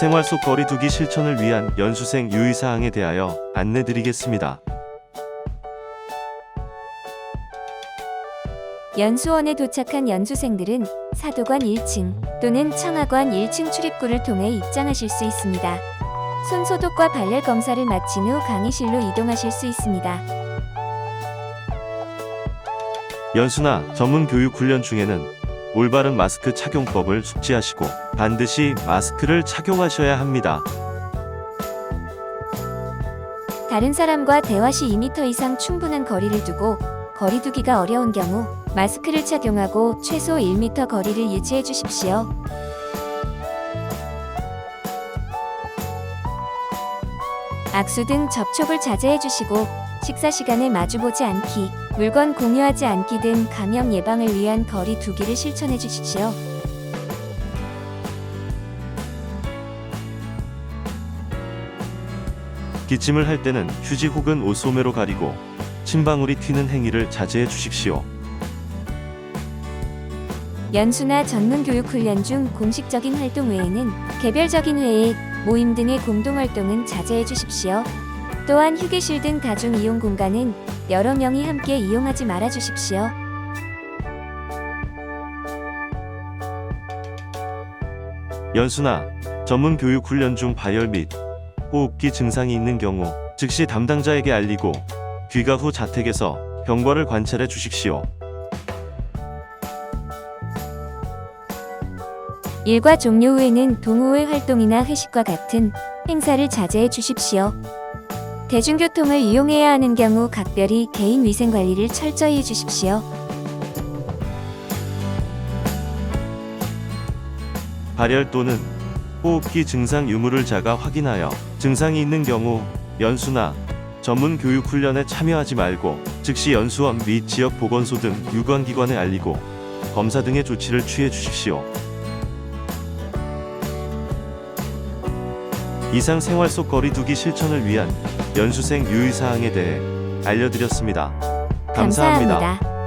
생활 속 거리두기 실천을 위한 연수생 유의사항에 대하여 안내드리겠습니다. 연수원에 도착한 연수생들은 사도관 1층 또는 청하관 1층 출입구를 통해 입장하실 수 있습니다. 손 소독과 발열 검사를 마친 후 강의실로 이동하실 수 있습니다. 연수나 전문 교육 훈련 중에는 올바른 마스크 착용법을 숙지하시고 반드시 마스크를 착용하셔야 합니다. 다른 사람과 대화 시 2m 이상 충분한 거리를 두고 거리두기가 어려운 경우 마스크를 착용하고 최소 1m 거리를 유지해 주십시오. 악수 등 접촉을 자제해 주시고 식사 시간에 마주보지 않기, 물건 공유하지 않기 등 감염 예방을 위한 거리 두기를 실천해 주십시오. 기침을 할 때는 휴지 혹은 옷 소매로 가리고 침방울이 튀는 행위를 자제해 주십시오. 연수나 전문 교육 훈련 중 공식적인 활동 외에는 개별적인 회의, 모임 등의 공동 활동은 자제해 주십시오. 또한 휴게실 등 다중 이용 공간은 여러 명이 함께 이용하지 말아 주십시오. 연수나 전문 교육 훈련 중 발열 및 호흡기 증상이 있는 경우 즉시 담당자에게 알리고 귀가 후 자택에서 경과를 관찰해 주십시오. 일과 종료 후에는 동호회 활동이나 회식과 같은 행사를 자제해 주십시오. 대중교통을 이용해야 하는 경우 각별히 개인 위생 관리를 철저히 해 주십시오. 발열 또는 호흡기 증상 유무를 자가 확인하여 증상이 있는 경우 연수나 전문 교육 훈련에 참여하지 말고 즉시 연수원 및 지역 보건소 등 유관기관에 알리고 검사 등의 조치를 취해 주십시오. 이상 생활 속 거리두기 실천을 위한 연수생 유의사항에 대해 알려드렸습니다 감사합니다. 감사합니다.